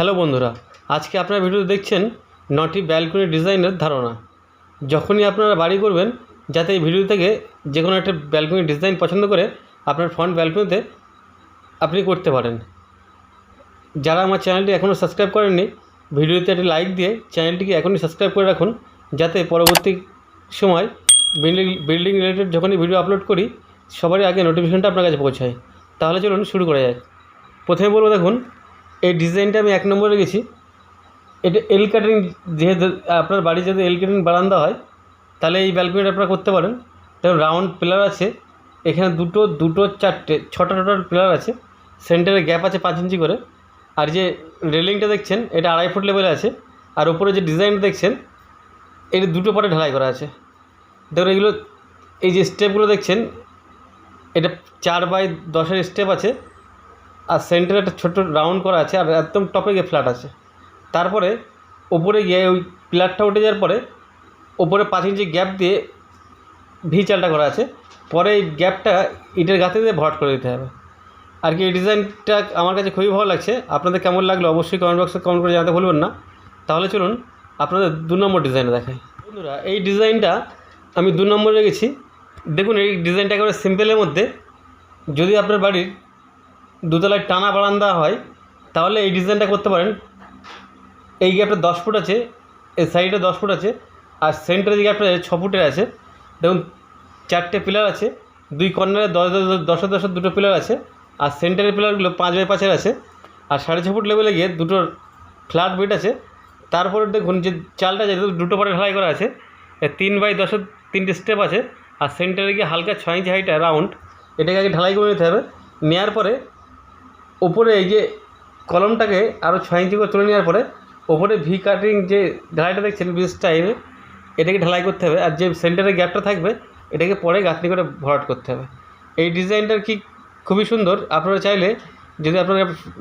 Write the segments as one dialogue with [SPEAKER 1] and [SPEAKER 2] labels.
[SPEAKER 1] hello বন্ধুরা আজকে আপনারা ভিডিও দেখছেন নটি ব্যালকনি ডিজাইনের ধারণা যখনই আপনারা বাড়ি করবেন যাতে এই ভিডিও থেকে যে কোনো একটা ব্যালকনি ডিজাইন পছন্দ করে আপনার ফ্রন্ট ব্যালকনিতে আপনি করতে পারেন যারা আমার চ্যানেলটি এখনও সাবস্ক্রাইব করেননি ভিডিওতে একটি লাইক দিয়ে চ্যানেলটিকে এখনই সাবস্ক্রাইব করে রাখুন যাতে পরবর্তী সময় বিল্ডিং বিল্ডিং রিলেটেড যখনই ভিডিও আপলোড করি সবারই আগে নোটিফিকেশনটা আপনার কাছে পৌঁছায় তাহলে চলুন শুরু করা যায় প্রথমে বলবো দেখুন এই ডিজাইনটা আমি এক নম্বরে গেছি এটা এল কাটিং যেহেতু আপনার বাড়ি যদি এল কাটিং বারান্দা হয় তাহলে এই ব্যালকনিটা আপনারা করতে পারেন যেমন রাউন্ড পিলার আছে এখানে দুটো দুটো চারটে ছটা টোটাল পিলার আছে সেন্টারে গ্যাপ আছে পাঁচ ইঞ্চি করে আর যে রেলিংটা দেখছেন এটা আড়াই ফুট লেভেলে আছে আর ওপরে যে ডিজাইনটা দেখছেন এটা দুটো পাটে ঢালাই করা আছে ধরুন এগুলো এই যে স্টেপগুলো দেখছেন এটা চার বাই দশের স্টেপ আছে আর সেন্টারে একটা ছোটো রাউন্ড করা আছে আর একদম টপে গিয়ে ফ্ল্যাট আছে তারপরে ওপরে গিয়ে ওই প্লাটটা উঠে যাওয়ার পরে ওপরে পাঁচ ইঞ্চি গ্যাপ দিয়ে ভি চালটা করা আছে পরে এই গ্যাপটা ইটের গাতে দিয়ে ভরাট করে দিতে হবে আর কি এই ডিজাইনটা আমার কাছে খুবই ভালো লাগছে আপনাদের কেমন লাগলো অবশ্যই কমেন্ট বক্সে কমেন্ট করে জানাতে ভুলবেন না তাহলে চলুন আপনাদের দু নম্বর ডিজাইনে দেখাই বন্ধুরা এই ডিজাইনটা আমি দু নম্বরে গেছি দেখুন এই ডিজাইনটা একেবারে সিম্পলের মধ্যে যদি আপনার বাড়ির দুতলায় টানা বারান্দা হয় তাহলে এই ডিজাইনটা করতে পারেন এই গ্যাপটা দশ ফুট আছে এই সাইডে দশ ফুট আছে আর সেন্টারে যে গ্যাপটা আছে ছ ফুটের আছে দেখুন চারটে পিলার আছে দুই কর্নারে দশ দশ দশে দশে দুটো পিলার আছে আর সেন্টারের পিলারগুলো পাঁচ বাই পাঁচের আছে আর সাড়ে ছ ফুট লেভেলে গিয়ে দুটো ফ্ল্যাট বেড আছে তারপরে দেখুন যে চালটা আছে দুটো পারে ঢালাই করা আছে তিন বাই দশের তিনটে স্টেপ আছে আর সেন্টারে গিয়ে হালকা ছয় ইঞ্চি হাইট রাউন্ড এটাকে আগে ঢালাই করে নিতে হবে নেওয়ার পরে ওপরে এই যে কলমটাকে আরও ছয় ইঞ্চি করে তুলে নেওয়ার পরে ওপরে ভি কাটিং যে ঢালাইটা দেখছেন বিশ টাইমে এটাকে ঢালাই করতে হবে আর যে সেন্টারে গ্যাপটা থাকবে এটাকে পরে গাঁথনি করে ভরাট করতে হবে এই ডিজাইনটার কি খুবই সুন্দর আপনারা চাইলে যদি আপনার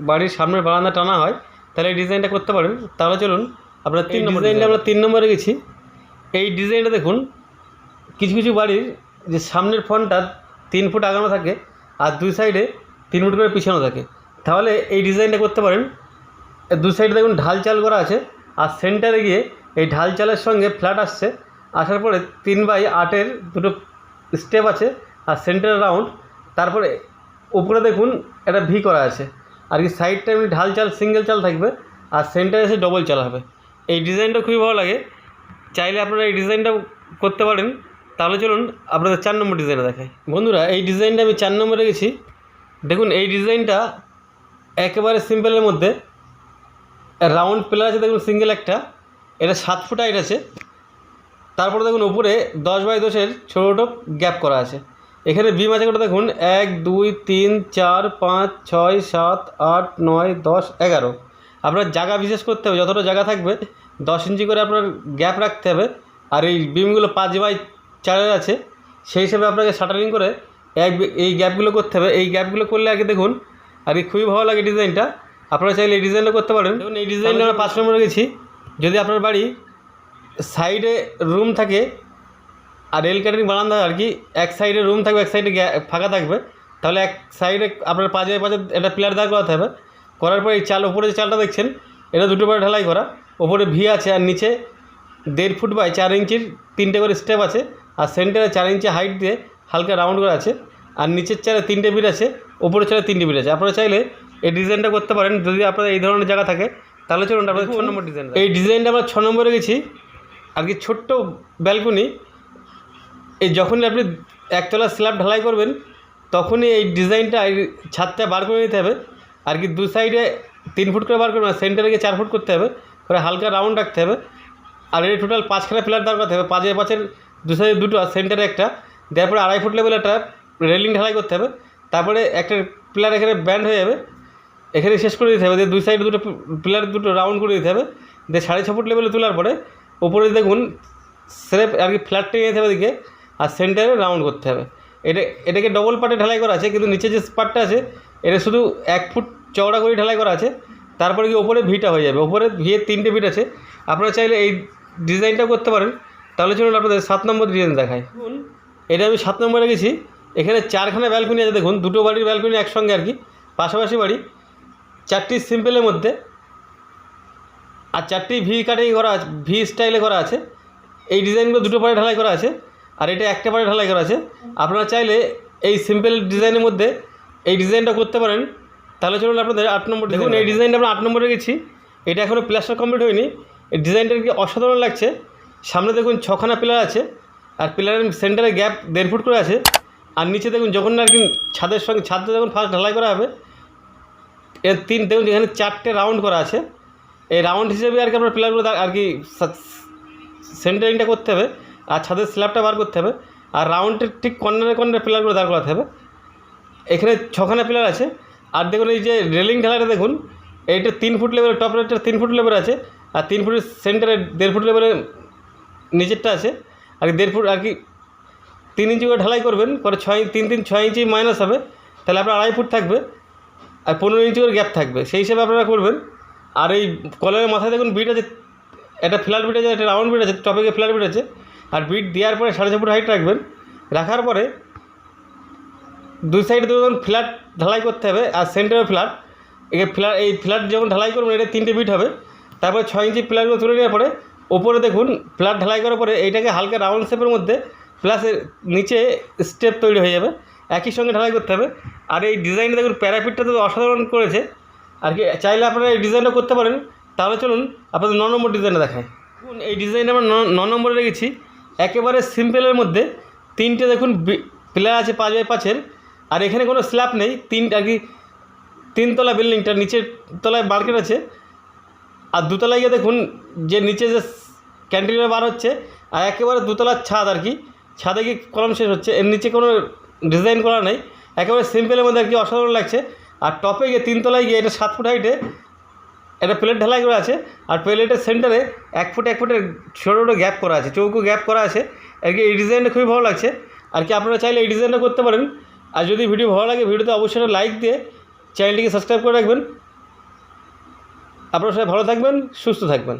[SPEAKER 1] বাড়ির সামনের বারান্দা টানা হয় তাহলে এই ডিজাইনটা করতে পারেন তাহলে চলুন আপনার তিন নম্বর ডিজাইনটা আমরা তিন নম্বরে গেছি এই ডিজাইনটা দেখুন কিছু কিছু বাড়ির যে সামনের ফোনটা তিন ফুট আগানো থাকে আর দুই সাইডে তিন ফুট করে পিছানো থাকে তাহলে এই ডিজাইনটা করতে পারেন দু সাইডে দেখুন ঢাল চাল করা আছে আর সেন্টারে গিয়ে এই ঢাল চালের সঙ্গে ফ্ল্যাট আসছে আসার পরে তিন বাই আটের দুটো স্টেপ আছে আর সেন্টার রাউন্ড তারপরে উপরে দেখুন একটা ভি করা আছে আর কি সাইডটা এমনি ঢাল চাল সিঙ্গেল চাল থাকবে আর সেন্টারে এসে ডবল চাল হবে এই ডিজাইনটা খুবই ভালো লাগে চাইলে আপনারা এই ডিজাইনটা করতে পারেন তাহলে চলুন আপনাদের চার নম্বর ডিজাইনটা দেখায় বন্ধুরা এই ডিজাইনটা আমি চার নম্বরে গেছি দেখুন এই ডিজাইনটা একেবারে সিম্পলের মধ্যে রাউন্ড পিলার আছে দেখুন সিঙ্গেল একটা এটা সাত ফুট হাইট আছে তারপরে দেখুন উপরে দশ বাই দশের ছোটো গ্যাপ করা আছে এখানে বিম আছে ওটা দেখুন এক দুই তিন চার পাঁচ ছয় সাত আট নয় দশ এগারো আপনার জায়গা বিশেষ করতে হবে যতটা জায়গা থাকবে দশ ইঞ্চি করে আপনার গ্যাপ রাখতে হবে আর এই বিমগুলো পাঁচ বাই চারের আছে সেই হিসেবে আপনাকে শাটারিং করে এক এই গ্যাপগুলো করতে হবে এই গ্যাপগুলো করলে আগে দেখুন আর খুবই ভালো লাগে ডিজাইনটা আপনারা চাইলে এই ডিজাইনটা করতে পারেন এবং এই ডিজাইনটা আমরা পাঁচ নম্বরে গেছি যদি আপনার বাড়ি সাইডে রুম থাকে আর রেল কাটিং বারান্দা আর কি এক সাইডে রুম থাকবে এক সাইডে ফাঁকা থাকবে তাহলে এক সাইডে আপনার পাঁচে পাঁচে একটা প্লেয়ার দাঁড় করাতে হবে করার পরে এই চাল উপরে যে চালটা দেখছেন এটা দুটো পরে ঢালাই করা ওপরে ভি আছে আর নিচে দেড় ফুট বাই চার ইঞ্চির তিনটে করে স্টেপ আছে আর সেন্টারে চার ইঞ্চি হাইট দিয়ে হালকা রাউন্ড করা আছে আর নিচের চারে তিনটে বিট আছে ওপরে চলে তিনটি বিল আছে আপনারা চাইলে এই ডিজাইনটা করতে পারেন যদি আপনার এই ধরনের জায়গা থাকে তাহলে চলুন আপনাদের ছ নম্বর ডিজাইন এই ডিজাইনটা আমরা ছ নম্বরে গেছি আর কি ছোট্ট ব্যালকনি এই যখনই আপনি একতলা স্ল্যাব ঢালাই করবেন তখনই এই ডিজাইনটা এই ছাদটা বার করে নিতে হবে আর কি দু সাইডে তিন ফুট করে বার করবে না সেন্টারে গিয়ে চার ফুট করতে হবে করে হালকা রাউন্ড রাখতে হবে আর এই টোটাল পাঁচখানা ফ্ল্যাট দাঁড় করতে হবে পাঁচে পাঁচের দু সাইডে দুটো সেন্টারে একটা দেওয়ার পরে আড়াই ফুট লেভেল একটা রেলিং ঢালাই করতে হবে তারপরে একটা পিলার এখানে ব্যান্ড হয়ে যাবে এখানে শেষ করে দিতে হবে যে দুই সাইড দুটো পিলার দুটো রাউন্ড করে দিতে হবে দিয়ে সাড়ে ছ ফুট লেভেলে তোলার পরে উপরে দেখুন স্রেফ আর কি ফ্ল্যাট টেনে যেতে হবে দিকে আর সেন্টারে রাউন্ড করতে হবে এটা এটাকে ডবল পার্টে ঢালাই করা আছে কিন্তু নিচে যে পার্টটা আছে এটা শুধু এক ফুট চওড়া করে ঢালাই করা আছে তারপরে কি ওপরে ভিটা হয়ে যাবে ওপরে ভিয়ের তিনটে ভিট আছে আপনারা চাইলে এই ডিজাইনটাও করতে পারেন তাহলে চলুন আপনাদের সাত নম্বর ডিজাইন দেখায় এটা আমি সাত নম্বরে গেছি এখানে চারখানা ব্যালকনি আছে দেখুন দুটো বাড়ির ব্যালকনি একসঙ্গে আর কি পাশাপাশি বাড়ি চারটি সিম্পলের মধ্যে আর চারটি ভি কাটিং করা আছে ভি স্টাইলে করা আছে এই ডিজাইনগুলো দুটো পাড়ে ঢালাই করা আছে আর এটা একটা পাড়ে ঢালাই করা আছে আপনারা চাইলে এই সিম্পল ডিজাইনের মধ্যে এই ডিজাইনটা করতে পারেন তাহলে চলুন আপনাদের আট নম্বর দেখুন এই ডিজাইনটা আমরা আট নম্বরে গেছি এটা এখনও প্লাস্টার কমপ্লিট হয়নি এই ডিজাইনটা কি অসাধারণ লাগছে সামনে দেখুন ছখানা পিলার আছে আর পিলারের সেন্টারে গ্যাপ দেড় ফুট করে আছে আর নিচে দেখুন যখন আর কি ছাদের সঙ্গে ছাদটা যখন ফার্স্ট ঢালাই করা হবে এর তিন দেখুন এখানে চারটে রাউন্ড করা আছে এই রাউন্ড হিসেবে আর কি আপনার পিলারগুলো আর কি সেন্টারিংটা করতে হবে আর ছাদের স্ল্যাবটা বার করতে হবে আর রাউন্ডের ঠিক কর্নারে কর্নারে পিলারগুলো দাঁড় করাতে হবে এখানে ছখানা পিলার আছে আর দেখুন এই যে রেলিং ঢালাটা দেখুন এইটা তিন ফুট লেভেলের টপ রেটটা তিন ফুট লেভেল আছে আর তিন ফুটের সেন্টারে দেড় ফুট লেভেলের নিচেরটা আছে আর দেড় ফুট আর কি তিন ইঞ্চি করে ঢালাই করবেন পরে ছয় তিন তিন ছয় ইঞ্চি মাইনাস হবে তাহলে আপনার আড়াই ফুট থাকবে আর পনেরো ইঞ্চি করে গ্যাপ থাকবে সেই হিসেবে আপনারা করবেন আর এই কলারের মাথায় দেখুন বিট আছে একটা ফ্ল্যাট বিট আছে একটা রাউন্ড বিট আছে টপে গিয়ে ফ্ল্যাট বিট আছে আর বিট দেওয়ার পরে সাড়ে ছ ফুট হাইট রাখবেন রাখার পরে দুই সাইডে দুজন ফ্ল্যাট ঢালাই করতে হবে আর সেন্টারে ফ্ল্যাট এই ফ্ল্যাট এই ফ্ল্যাট যখন ঢালাই করবেন এটা তিনটে বিট হবে তারপরে ছয় ইঞ্চি ফ্ল্যাটগুলো তুলে নেওয়ার পরে ওপরে দেখুন ফ্ল্যাট ঢালাই করার পরে এইটাকে হালকা রাউন্ড শেপের মধ্যে প্লাস নিচে স্টেপ তৈরি হয়ে যাবে একই সঙ্গে ঢালাই করতে হবে আর এই ডিজাইনটা দেখুন প্যারাপিটটা তো অসাধারণ করেছে আর কি চাইলে আপনারা এই ডিজাইনটা করতে পারেন তাহলে চলুন আপনাদের ন নম্বর ডিজাইনটা দেখায় এই ডিজাইনটা আমরা ন নম্বরে রেখেছি একেবারে সিম্পলের মধ্যে তিনটে দেখুন প্লেয়ার আছে পাঁচ বাই পাঁচের আর এখানে কোনো স্ল্যাপ নেই তিন আর কি তিনতলা বিল্ডিংটা নিচের তলায় মার্কেট আছে আর দুতলায় গিয়ে দেখুন যে নিচে যে ক্যান্টিনের বার হচ্ছে আর একেবারে দুতলার ছাদ আর কি ছাদে গিয়ে কলম শেষ হচ্ছে এর নিচে কোনো ডিজাইন করা নেই একেবারে সিম্পলের মধ্যে আর কি অসাধারণ লাগছে আর টপে গিয়ে তিনতলায় গিয়ে এটা সাত ফুট হাইটে একটা প্লেট ঢালাই করা আছে আর প্লেটের সেন্টারে এক ফুট এক ফুটের ছোটো ছোটো গ্যাপ করা আছে চৌকো গ্যাপ করা আছে আর কি এই ডিজাইনটা খুবই ভালো লাগছে আর কি আপনারা চাইলে এই ডিজাইনটা করতে পারেন আর যদি ভিডিও ভালো লাগে ভিডিওতে অবশ্যই লাইক দিয়ে চ্যানেলটিকে সাবস্ক্রাইব করে রাখবেন আপনারা সবাই ভালো থাকবেন সুস্থ থাকবেন